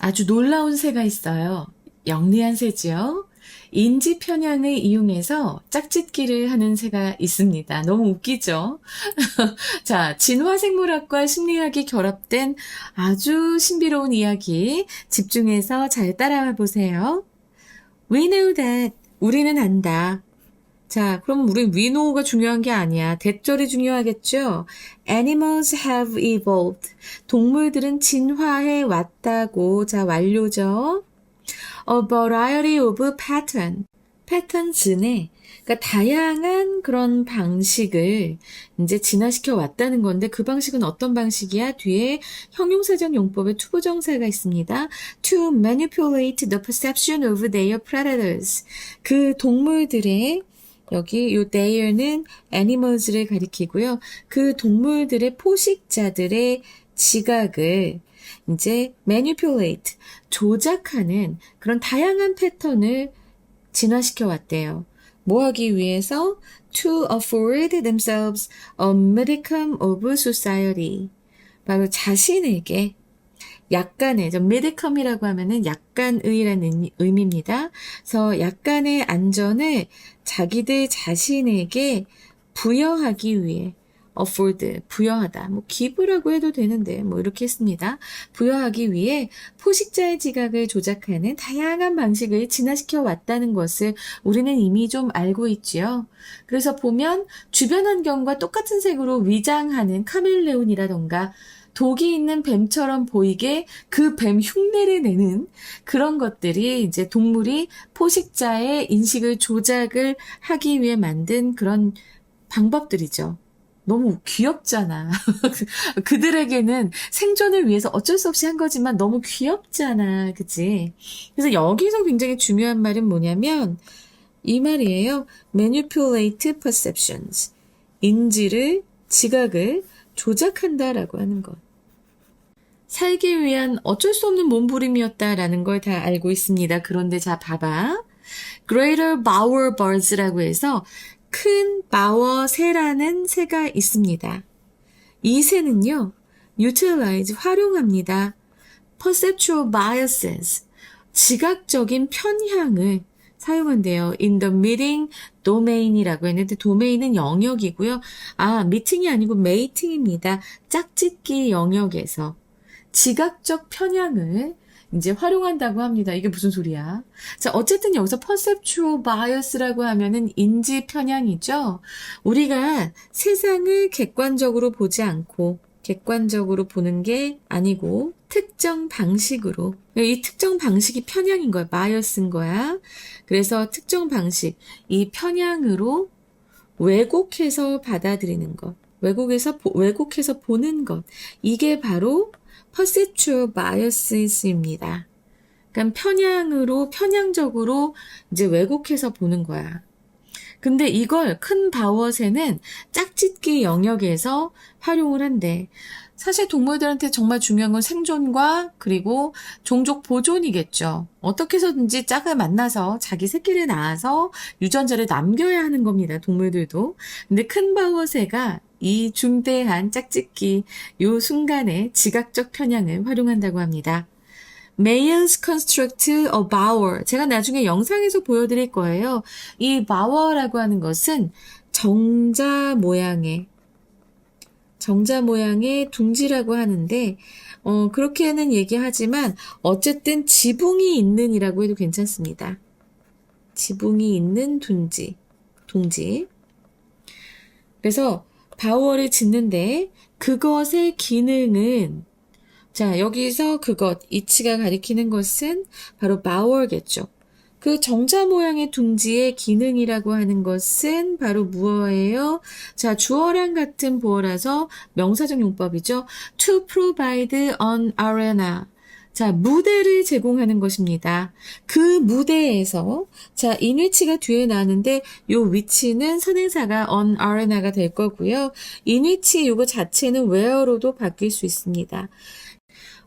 아주 놀라운 새가 있어요. 영리한 새지요. 인지 편향을 이용해서 짝짓기를 하는 새가 있습니다. 너무 웃기죠? 자, 진화생물학과 심리학이 결합된 아주 신비로운 이야기 집중해서 잘 따라와 보세요. We know that. 우리는 안다. 자, 그럼 우리 know가 중요한 게 아니야. 대절이 중요하겠죠? Animals have evolved. 동물들은 진화해 왔다고. 자, 완료죠? A variety of pattern. 패턴즈네. 그러니까 다양한 그런 방식을 이제 진화시켜 왔다는 건데 그 방식은 어떤 방식이야? 뒤에 형용사적 용법에 투부정사가 있습니다. To manipulate the perception of their predators. 그 동물들의 여기 요 they는 animals를 가리키고요. 그 동물들의 포식자들의 지각을 이제 manipulate, 조작하는 그런 다양한 패턴을 진화시켜 왔대요. 뭐 하기 위해서? To afford themselves a modicum of society. 바로 자신에게 약간의, 저 medicum이라고 하면은 약간의라는 의미입니다. 그래서 약간의 안전을 자기들 자신에게 부여하기 위해 afford, 부여하다. 뭐 기부라고 해도 되는데 뭐 이렇게 했습니다. 부여하기 위해 포식자의 지각을 조작하는 다양한 방식을 진화시켜 왔다는 것을 우리는 이미 좀 알고 있지요. 그래서 보면 주변 환경과 똑같은 색으로 위장하는 카멜레온이라던가 독이 있는 뱀처럼 보이게 그 뱀 흉내를 내는 그런 것들이 이제 동물이 포식자의 인식을 조작을 하기 위해 만든 그런 방법들이죠. 너무 귀엽잖아. 그들에게는 생존을 위해서 어쩔 수 없이 한 거지만 너무 귀엽잖아. 그치? 그래서 여기서 굉장히 중요한 말은 뭐냐면, 이 말이에요. manipulate perceptions. 인지를, 지각을 조작한다라고 하는 것. 살기 위한 어쩔 수 없는 몸부림이었다라는 걸 다 알고 있습니다. 그런데 자, 봐봐. Greater Bower Birds라고 해서 큰 바워 새라는 새가 있습니다. 이 새는요, utilize, 활용합니다. perceptual biases, 지각적인 편향을 사용한대요. in the meeting domain이라고 했는데 도메인은 영역이고요. 아, 미팅이 아니고 메이팅입니다. 짝짓기 영역에서 지각적 편향을 이제 활용한다고 합니다. 이게 무슨 소리야? 자, 어쨌든 여기서 perceptual bias라고 하면은 인지 편향이죠. 우리가 세상을 객관적으로 보지 않고 객관적으로 보는 게 아니고 특정 방식으로 이 특정 방식이 편향인 거야. bias인 거야. 그래서 특정 방식 이 편향으로 왜곡해서 받아들이는 것. 왜곡해서 왜곡해서 보는 것. 이게 바로 perceptual bias입니다. 그러니까 편향으로 편향적으로 이제 왜곡해서 보는 거야. 근데 이걸 큰 바워새는 짝짓기 영역에서 활용을 한대. 사실 동물들한테 정말 중요한 건 생존과 그리고 종족 보존이겠죠. 어떻게 해서든지 짝을 만나서 자기 새끼를 낳아서 유전자를 남겨야 하는 겁니다. 동물들도. 근데 큰 바워새가 이 중대한 짝짓기 요 순간에 지각적 편향을 활용한다고 합니다. Males construct a bower. 제가 나중에 영상에서 보여드릴 거예요. 이 bower라고 하는 것은 정자 모양의 정자 모양의 둥지라고 하는데 어, 그렇게는 얘기하지만 어쨌든 지붕이 있는이라고 해도 괜찮습니다. 지붕이 있는 둥지, 둥지. 그래서 바워를 짓는데 그것의 기능은 자 여기서 그것 이치가 가리키는 것은 바로 바워겠죠. 그 정자 모양의 둥지의 기능이라고 하는 것은 바로 무엇예요? 자, 주어랑 같은 보어라서 명사적 용법이죠. To provide an arena. 자, 무대를 제공하는 것입니다. 그 무대에서, 자, 인 위치가 뒤에 나는데, 요 위치는 선행사가 on arena가 될 거고요. 인 위치 요거 자체는 where로도 바뀔 수 있습니다.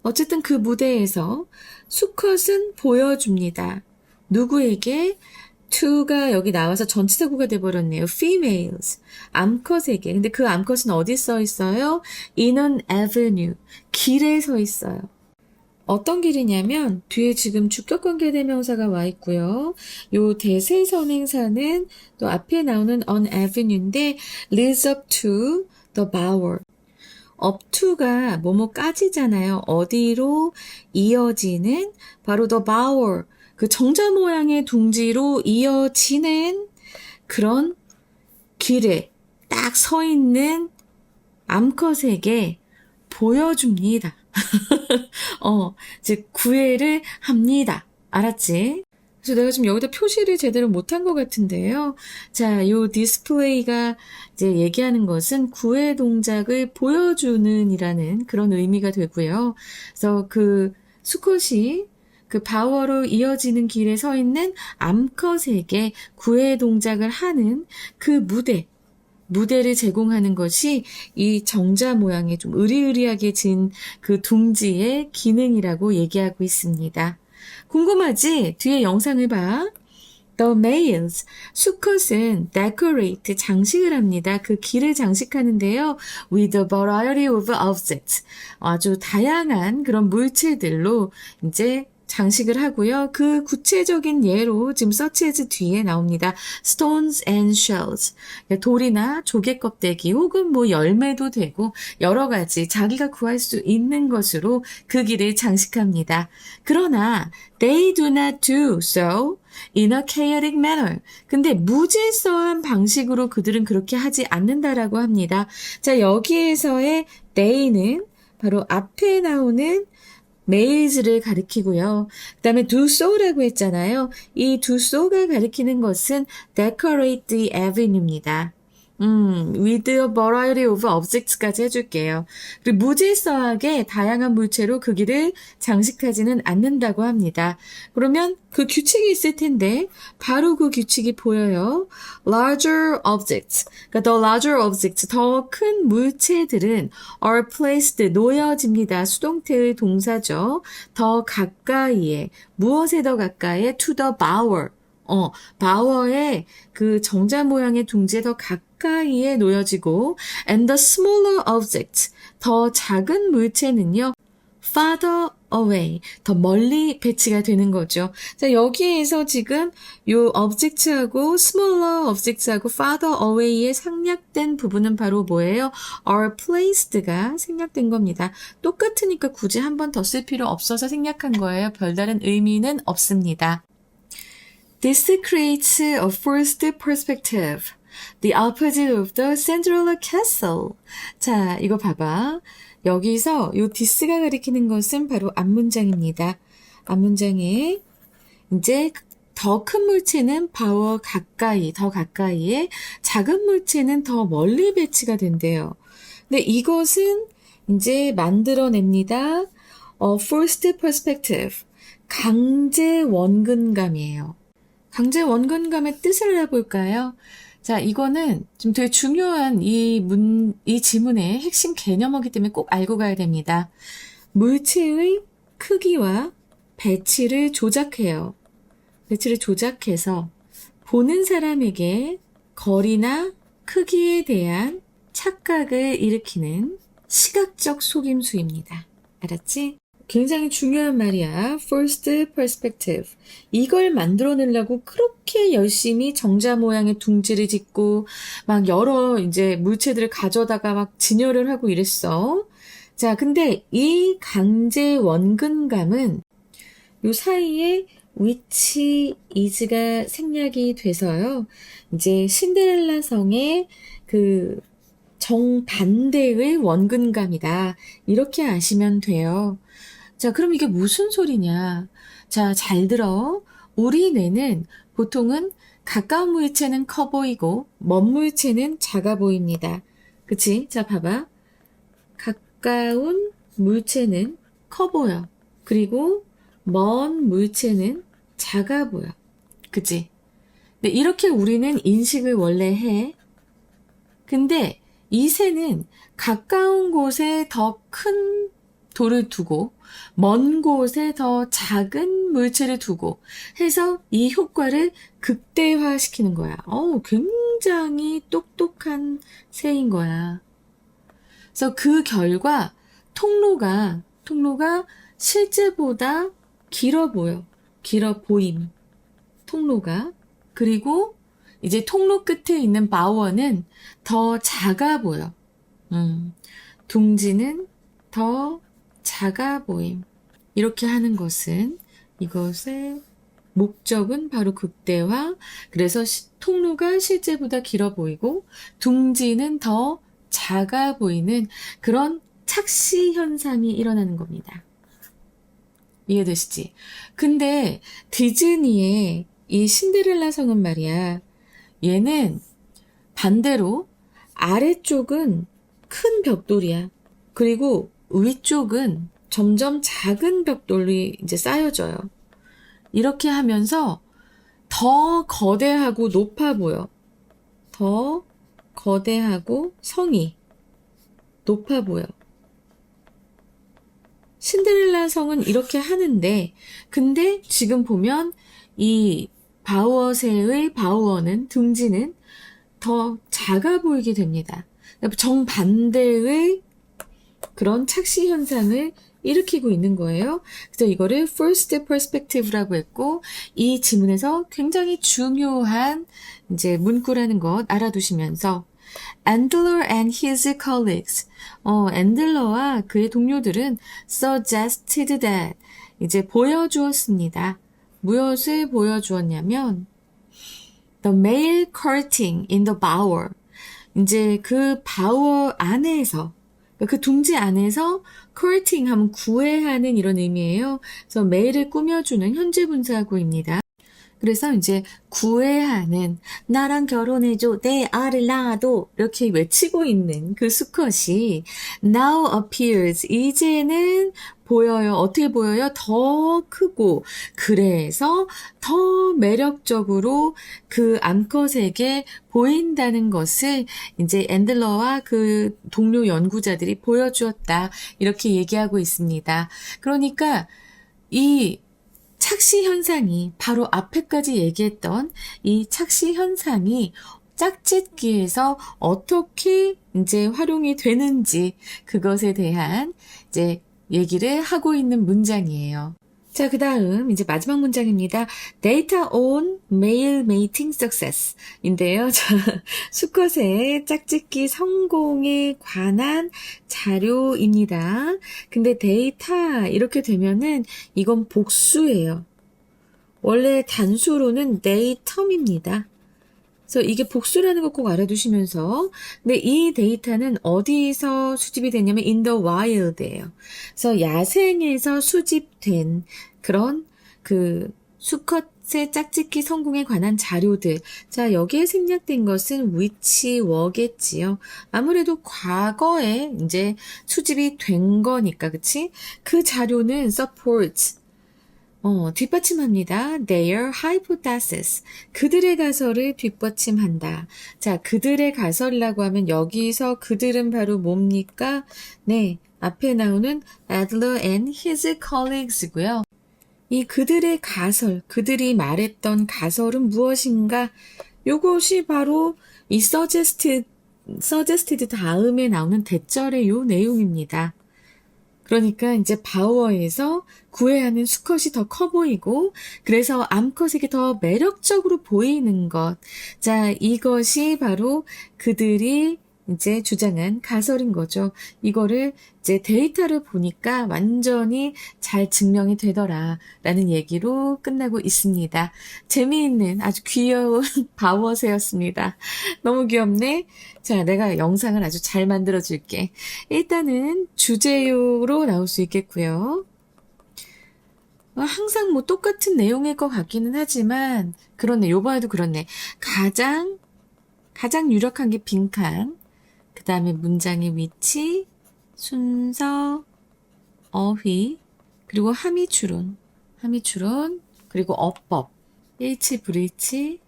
어쨌든 그 무대에서 수컷은 보여줍니다. 누구에게? to가 여기 나와서 전치사구가 돼버렸네요. females. 암컷에게. 근데 그 암컷은 어디 써 있어요? in an avenue. 길에 서 있어요. 어떤 길이냐면 뒤에 지금 주격관계 대명사가 와 있고요. 요 대세 선행사는 또 앞에 나오는 on avenue인데 leads up to the bower. up to가 뭐뭐까지잖아요. 어디로 이어지는 바로 the bower. 그 정자 모양의 둥지로 이어지는 그런 길에 딱 서 있는 암컷에게 보여줍니다. 어, 즉, 구애를 합니다. 알았지? 그래서 내가 지금 여기다 표시를 제대로 못한 것 같은데요. 자, 요 디스플레이가 이제 얘기하는 것은 구애 동작을 보여주는 이라는 그런 의미가 되고요. 그래서 그 수컷이 그 바워로 이어지는 길에 서 있는 암컷에게 구애 동작을 하는 그 무대, 무대를 제공하는 것이 이 정자 모양의 좀 으리으리하게 진 그 둥지의 기능이라고 얘기하고 있습니다. 궁금하지? 뒤에 영상을 봐. The males. 수컷은 decorate, 장식을 합니다. 그 길을 장식하는데요. With a variety of objects. 아주 다양한 그런 물체들로 이제 장식을 하고요. 그 구체적인 예로 지금 서치해즈 뒤에 나옵니다. stones and shells. 돌이나 조개 껍데기 혹은 뭐 열매도 되고 여러 가지 자기가 구할 수 있는 것으로 그 길을 장식합니다. 그러나 they do not do so in a chaotic manner. 근데 무질서한 방식으로 그들은 그렇게 하지 않는다라고 합니다. 자, 여기에서의 they는 바로 앞에 나오는 메일즈를 가리키고요. 그 다음에 do so라고 했잖아요. 이 do so가 가리키는 것은 decorate the avenue입니다. 음, with a variety of objects까지 해줄게요. 그리고 무질서하게 다양한 물체로 그 길을 장식하지는 않는다고 합니다. 그러면 그 규칙이 있을 텐데, 바로 그 규칙이 보여요. larger objects. 그러니까 the larger objects, 더 큰 물체들은 are placed, 놓여집니다. 수동태의 동사죠. 더 가까이에, 무엇에 더 가까이에? to the bower. 어, 바워의 그 정자 모양의 둥지에 더 가까이 에 놓여지고 and the smaller object 더 작은 물체는요 farther away 더 멀리 배치가 되는 거죠. 자, 여기에서 지금 요 object하고 smaller object하고 farther away에 생략된 부분은 바로 뭐예요? are placed가 생략된 겁니다. 똑같으니까 굳이 한 번 더 쓸 필요 없어서 생략한 거예요. 별다른 의미는 없습니다. This creates a first perspective, the opposite of the Cinderella castle. 자, 이거 봐봐. 여기서 요 this가 가리키는 것은 바로 앞문장입니다. 앞문장에 이제 더 큰 물체는 바워 가까이, 더 가까이에 작은 물체는 더 멀리 배치가 된대요. 근데 이것은 이제 만들어냅니다. 어, first perspective. 강제 원근감이에요. 강제 원근감의 뜻을 알아볼까요? 자, 이거는 좀 되게 중요한 이 문, 이 지문의 핵심 개념이기 때문에 꼭 알고 가야 됩니다. 물체의 크기와 배치를 조작해요. 배치를 조작해서 보는 사람에게 거리나 크기에 대한 착각을 일으키는 시각적 속임수입니다. 알았지? 굉장히 중요한 말이야. First perspective. 이걸 만들어내려고 그렇게 열심히 정자 모양의 둥지를 짓고 막 여러 이제 물체들을 가져다가 막 진열을 하고 이랬어. 자, 근데 이 강제 원근감은 요 사이에 위치 이즈가 생략이 돼서요. 이제 신데렐라 성의 그 정반대의 원근감이다. 이렇게 아시면 돼요. 자, 그럼 이게 무슨 소리냐? 자, 잘 들어. 우리 뇌는 보통은 가까운 물체는 커 보이고, 먼 물체는 작아 보입니다. 그치? 자, 봐봐. 가까운 물체는 커 보여. 그리고 먼 물체는 작아 보여. 그치? 근데 이렇게 우리는 인식을 원래 해. 근데 이 새는 가까운 곳에 더 큰 돌을 두고 먼 곳에 더 작은 물체를 두고 해서 이 효과를 극대화시키는 거야. 어우, 굉장히 똑똑한 새인 거야. 그래서 그 결과 통로가 통로가 실제보다 길어 보여. 길어 보임. 통로가. 그리고 이제 통로 끝에 있는 바워는 더 작아 보여. 음, 둥지는 더 작아 보임. 이렇게 하는 것은 이것의 목적은 바로 극대화. 그래서 시- 통로가 실제보다 길어 보이고 둥지는 더 작아 보이는 그런 착시 현상이 일어나는 겁니다. 이해되시지? 근데 디즈니의 이 신데렐라 성은 말이야. 얘는 반대로 아래쪽은 큰 벽돌이야. 그리고 위쪽은 점점 작은 벽돌이 이제 쌓여져요. 이렇게 하면서 더 거대하고 높아 보여. 더 거대하고 성이 높아 보여. 신데렐라 성은 이렇게 하는데, 근데 지금 보면 이 바우어새의 바우어는 둥지는 더 작아 보이게 됩니다. 정반대의 그런 착시 현상을 일으키고 있는 거예요. 그래서 이거를 first perspective라고 했고, 이 지문에서 굉장히 중요한 이제 문구라는 것 알아두시면서 Andler and his colleagues. 어, 앤들러와 그의 동료들은 suggested that 이제 보여주었습니다. 무엇을 보여주었냐면 the male curtain in the bower. 이제 그 바워 안에서 그 둥지 안에서 curtain 하면 구애하는 이런 의미예요. 그래서 메일을 꾸며주는 현재 분사구입니다. 그래서 이제 구애하는 나랑 결혼해줘 내 알을 낳아도 이렇게 외치고 있는 그 수컷이 now appears 이제는 보여요. 어떻게 보여요? 더 크고 그래서 더 매력적으로 그 암컷에게 보인다는 것을 이제 앤들러와 그 동료 연구자들이 보여주었다. 이렇게 얘기하고 있습니다. 그러니까 이 착시 현상이 바로 앞에까지 얘기했던 이 착시 현상이 짝짓기에서 어떻게 이제 활용이 되는지 그것에 대한 이제 얘기를 하고 있는 문장이에요. 자, 그 다음, 이제 마지막 문장입니다. Data on male mating success. 인데요. 자, 수컷의 짝짓기 성공에 관한 자료입니다. 근데 데이터, 이렇게 되면은 이건 복수예요. 원래 단수로는 데이텀입니다. 그래서 이게 복수라는 거 꼭 알아두시면서 근데 이 데이터는 어디서 수집이 됐냐면 in the wild예요. 그래서 야생에서 수집된 그런 그 수컷의 짝짓기 성공에 관한 자료들. 자, 여기에 생략된 것은 위치 워겠지요. 아무래도 과거에 이제 수집이 된 거니까, 그치? 그 자료는 support, 어, 뒷받침합니다. Their hypothesis. 그들의 가설을 뒷받침한다. 자, 그들의 가설이라고 하면 여기서 그들은 바로 뭡니까? 네, 앞에 나오는 Adler and his colleagues고요. 이 그들의 가설, 그들이 말했던 가설은 무엇인가? 요것이 바로 이 suggested, suggested 다음에 나오는 대절의 요 내용입니다. 그러니까 이제 바우어에서 구애하는 수컷이 더 커 보이고 그래서 암컷에게 더 매력적으로 보이는 것. 자, 이것이 바로 그들이 이제 주장한 가설인 거죠. 이거를 이제 데이터를 보니까 완전히 잘 증명이 되더라라는 얘기로 끝나고 있습니다. 재미있는 아주 귀여운 바워새였습니다. 너무 귀엽네. 자, 내가 영상을 아주 잘 만들어 줄게. 일단은 주제요로 나올 수 있겠고요. 어, 항상 뭐 똑같은 내용일 것 같기는 하지만 그렇네. 요번에도 그렇네. 가장 가장 유력한 게 빈칸. 그 다음에 문장의 위치, 순서, 어휘, 그리고 함의 추론, 함의 추론, 그리고 어법, 일치, 불일치,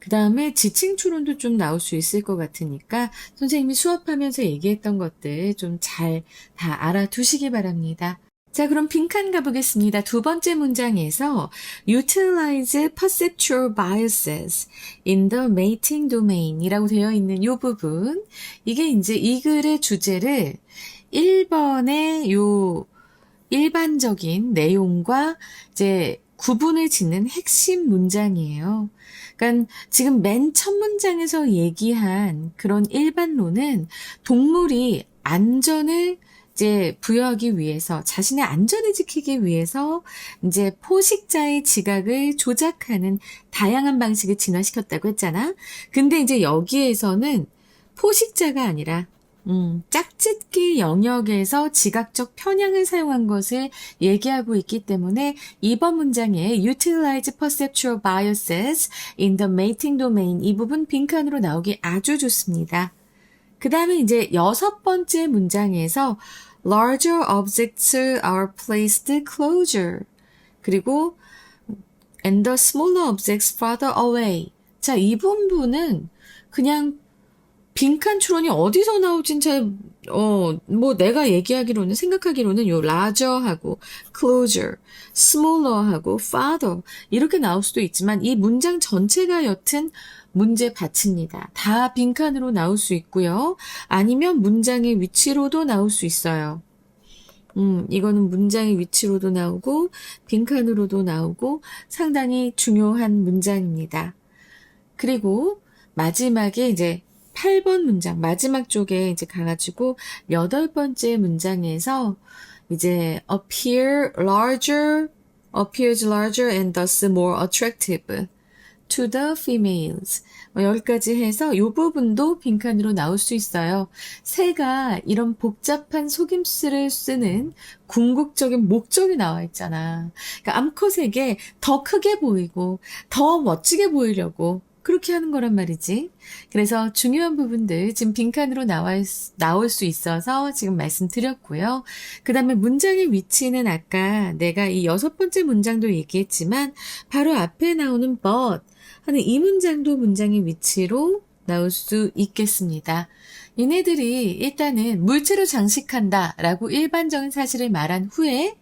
그 다음에 지칭 추론도 좀 나올 수 있을 것 같으니까 선생님이 수업하면서 얘기했던 것들 좀 잘 다 알아두시기 바랍니다. 자, 그럼 빈칸 가보겠습니다. 두 번째 문장에서 utilize perceptual biases in the mating domain 이라고 되어 있는 이 부분. 이게 이제 이 글의 주제를 1번의 요 일반적인 내용과 이제 구분을 짓는 핵심 문장이에요. 그러니까 지금 맨 첫 문장에서 얘기한 그런 일반론은 동물이 안전을 이제 부여하기 위해서 자신의 안전을 지키기 위해서 이제 포식자의 지각을 조작하는 다양한 방식을 진화시켰다고 했잖아. 근데 이제 여기에서는 포식자가 아니라 음, 짝짓기 영역에서 지각적 편향을 사용한 것을 얘기하고 있기 때문에 이번 문장에 utilize perceptual biases in the mating domain 이 부분 빈칸으로 나오기 아주 좋습니다. 그 다음에 이제 여섯 번째 문장에서 larger objects are placed closer 그리고 and the smaller objects farther away 자, 이 부분은 그냥 빈칸 추론이 어디서 나올진 잘, 어, 뭐 내가 얘기하기로는, 생각하기로는 요 larger하고 closer, smaller하고 farther 이렇게 나올 수도 있지만 이 문장 전체가 여튼 문제 받칩니다. 다 빈칸으로 나올 수 있고요. 아니면 문장의 위치로도 나올 수 있어요. 음, 이거는 문장의 위치로도 나오고, 빈칸으로도 나오고, 상당히 중요한 문장입니다. 그리고 마지막에 이제 8번 문장, 마지막 쪽에 이제 가가지고 여덟 번째 문장에서 이제 appear larger, appears larger and thus more attractive to the females. 뭐 여기까지 해서 이 부분도 빈칸으로 나올 수 있어요. 새가 이런 복잡한 속임수를 쓰는 궁극적인 목적이 나와 있잖아. 그러니까 암컷에게 더 크게 보이고 더 멋지게 보이려고 그렇게 하는 거란 말이지. 그래서 중요한 부분들 지금 빈칸으로 나와, 나올 수 있어서 지금 말씀드렸고요. 그 다음에 문장의 위치는 아까 내가 이 여섯 번째 문장도 얘기했지만 바로 앞에 나오는 but 하는 이 문장도 문장의 위치로 나올 수 있겠습니다. 얘네들이 일단은 물체로 장식한다 라고 일반적인 사실을 말한 후에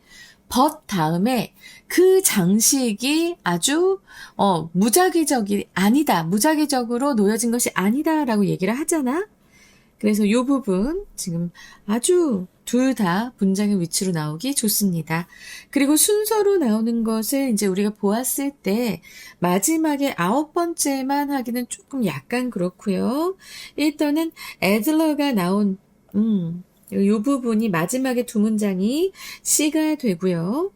벗 다음에 그 장식이 아주 어 무작위적이 아니다. 무작위적으로 놓여진 것이 아니다라고 얘기를 하잖아. 그래서 이 부분 지금 아주 둘다 문장의 위치로 나오기 좋습니다. 그리고 순서로 나오는 것을 이제 우리가 보았을 때 마지막에 아홉 번째만 하기는 조금 약간 그렇고요. 일단은 에들러가 나온 음, 이 부분이 마지막에 두 문장이 C가 되고요.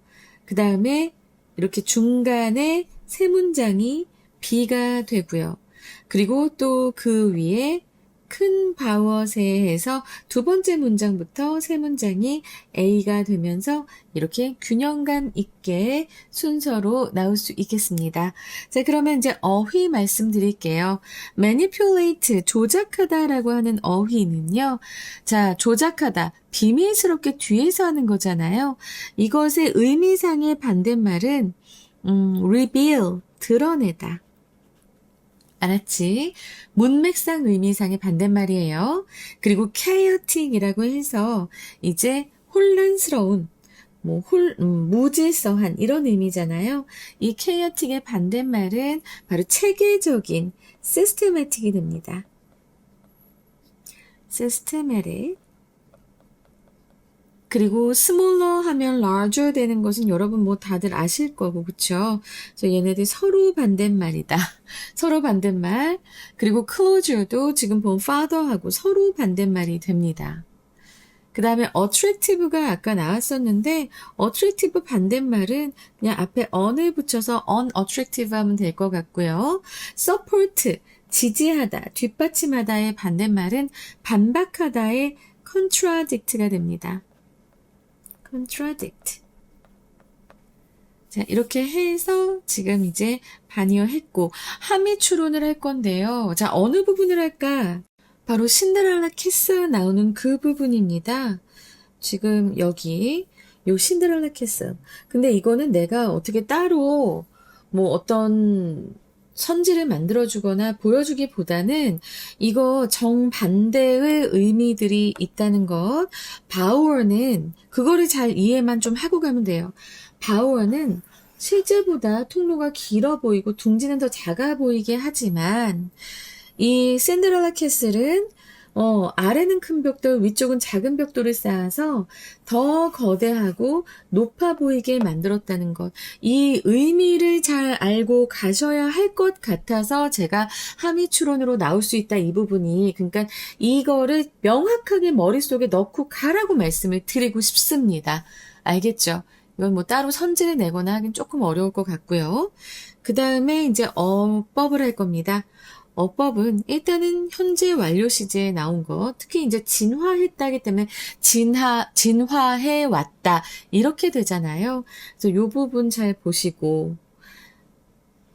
그 다음에 이렇게 중간에 세 문장이 B가 되고요. 그리고 또 그 위에 큰 바워스에 해서 두 번째 문장부터 세 문장이 A가 되면서 이렇게 균형감 있게 순서로 나올 수 있겠습니다. 자, 그러면 이제 어휘 말씀드릴게요. manipulate, 조작하다라고 하는 어휘는요. 자, 조작하다, 비밀스럽게 뒤에서 하는 거잖아요. 이것의 의미상의 반대말은 음, reveal, 드러내다. 알았지? 문맥상 의미상의 반대말이에요. 그리고 chaotic이라고 해서 이제 혼란스러운, 뭐, 홀, 음, 무질서한 이런 의미잖아요. 이 chaotic의 반대말은 바로 체계적인 systematic이 됩니다. systematic. 그리고 smaller 하면 larger 되는 것은 여러분 뭐 다들 아실 거고, 그쵸? 그래서 얘네들 서로 반대말이다. 서로 반대말. 그리고 closer도 지금 본 father하고 서로 반대말이 됩니다. 그 다음에 attractive가 아까 나왔었는데, attractive 반대말은 그냥 앞에 on을 붙여서 unattractive 하면 될 것 같고요. support, 지지하다, 뒷받침하다의 반대말은 반박하다의 contradict가 됩니다. Contradict. 자, 이렇게 해서 지금 이제 반이어 했고, 함의 추론을 할 건데요. 자, 어느 부분을 할까? 바로 신데렐라 키스 나오는 그 부분입니다. 지금 여기, 요 신데렐라 키스. 근데 이거는 내가 어떻게 따로 뭐 어떤 선지를 만들어주거나 보여주기보다는 이거 정반대의 의미들이 있다는 것. 바우어는 그거를 잘 이해만 좀 하고 가면 돼요. 바우어는 실제보다 통로가 길어 보이고 둥지는 더 작아 보이게 하지만 이 샌드렐라 캐슬은 어, 아래는 큰 벽돌, 위쪽은 작은 벽돌을 쌓아서 더 거대하고 높아 보이게 만들었다는 것. 이 의미를 잘 알고 가셔야 할 것 같아서 제가 함의 추론으로 나올 수 있다 이 부분이. 그러니까 이거를 명확하게 머릿속에 넣고 가라고 말씀을 드리고 싶습니다. 알겠죠? 이건 뭐 따로 선지를 내거나 하긴 조금 어려울 것 같고요. 그 다음에 이제 어법을 할 겁니다. 어법은 일단은 현재 완료 시제에 나온 거, 특히 이제 진화했다기 때문에 진화, 진화해 왔다. 이렇게 되잖아요. 그래서 요 부분 잘 보시고.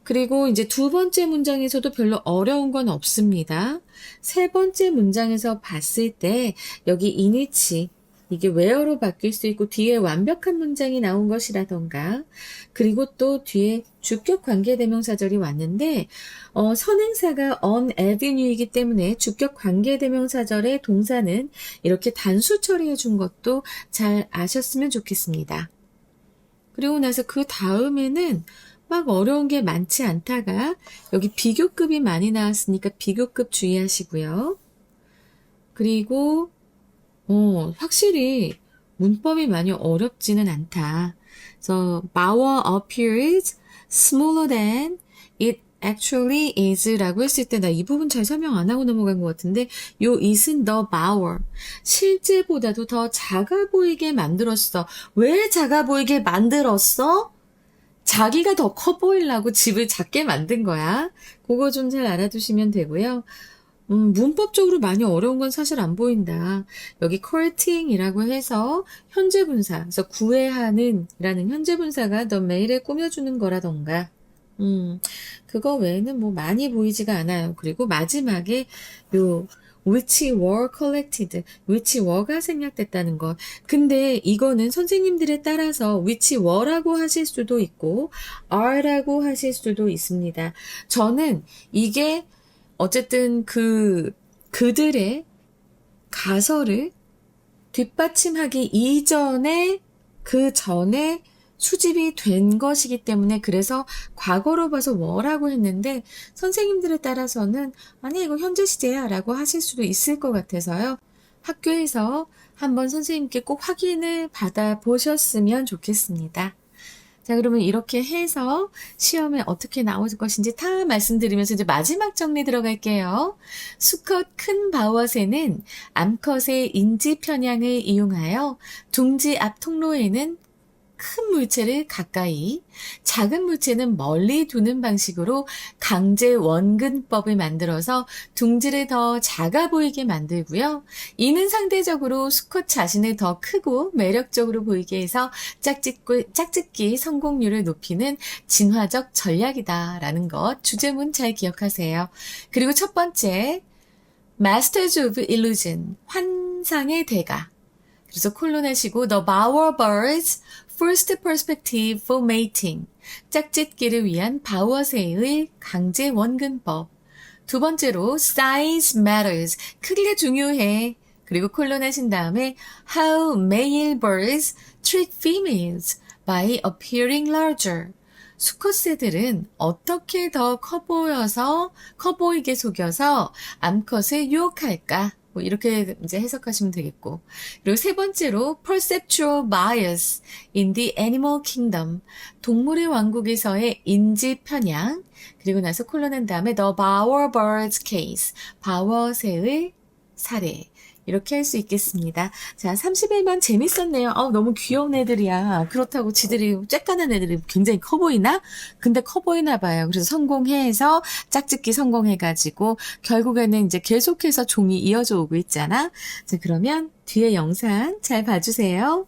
그리고 이제 두 번째 문장에서도 별로 어려운 건 없습니다. 세 번째 문장에서 봤을 때 여기 이니치, 이게 where로 바뀔 수 있고 뒤에 완벽한 문장이 나온 것이라던가 그리고 또 뒤에 주격 관계대명사절이 왔는데 어, 선행사가 on avenue이기 때문에 주격 관계대명사절의 동사는 이렇게 단수 처리해 준 것도 잘 아셨으면 좋겠습니다. 그리고 나서 그 다음에는 막 어려운 게 많지 않다가 여기 비교급이 많이 나왔으니까 비교급 주의하시고요. 그리고 어, 확실히 문법이 많이 어렵지는 않다. 그래서 Bauer appears smaller than it actually is라고 했을 때 나 이 부분 잘 설명 안 하고 넘어간 것 같은데 요 it은 the Bauer 실제보다도 더 작아 보이게 만들었어. 왜 작아 보이게 만들었어? 자기가 더 커 보이려고 집을 작게 만든 거야. 그거 좀 잘 알아두시면 되고요. 음, 문법적으로 많이 어려운 건 사실 안 보인다. 여기 courting이라고 해서 현재 분사, 그래서 구애하는 이라는 현재 분사가 더 메일에 꾸며주는 거라던가, 음, 그거 외에는 뭐 많이 보이지가 않아요. 그리고 마지막에 요 which were collected, which were가 생략됐다는 것. 근데 이거는 선생님들에 따라서 which were라고 하실 수도 있고 are라고 하실 수도 있습니다. 저는 이게 어쨌든 그, 그들의 가설을 뒷받침하기 이전에, 그 전에 수집이 된 것이기 때문에 그래서 과거로 봐서 뭐라고 했는데 선생님들에 따라서는 아니 이거 현재 시제야 라고 하실 수도 있을 것 같아서요. 학교에서 한번 선생님께 꼭 확인을 받아 보셨으면 좋겠습니다. 자, 그러면 이렇게 해서 시험에 어떻게 나올 것인지 다 말씀드리면서 이제 마지막 정리 들어갈게요. 수컷 큰 바워새는 암컷의 인지 편향을 이용하여 둥지 앞 통로에는 큰 물체를 가까이, 작은 물체는 멀리 두는 방식으로 강제 원근법을 만들어서 둥지를 더 작아 보이게 만들고요. 이는 상대적으로 수컷 자신을 더 크고 매력적으로 보이게 해서 짝짓기, 짝짓기 성공률을 높이는 진화적 전략이다라는 것 주제문 잘 기억하세요. 그리고 첫 번째, Masters of Illusion, 환상의 대가. 그래서 콜론 하시고 The Bowerbirds First Perspective for Mating 짝짓기를 위한 바워새의 강제 원근법 두 번째로 Size Matters 크기가 중요해 그리고 콜론 하신 다음에 How Male Birds Treat Females by Appearing Larger 수컷새들은 어떻게 더 커 보여서 커 보이게 속여서 암컷을 유혹할까? 뭐 이렇게 이제 해석하시면 되겠고. 그리고 세 번째로 perceptual bias in the animal kingdom. 동물의 왕국에서의 인지 편향. 그리고 나서 콜론한 다음에 the bower birds case. 바워새의 사례. 이렇게 할 수 있겠습니다. 자, 31번 재밌었네요. 어, 너무 귀여운 애들이야. 그렇다고 지들이 쬐깐한 애들이 굉장히 커 보이나? 근데 커 보이나 봐요. 그래서 성공해서 짝짓기 성공해가지고 결국에는 이제 계속해서 종이 이어져 오고 있잖아. 자, 그러면 뒤에 영상 잘 봐주세요.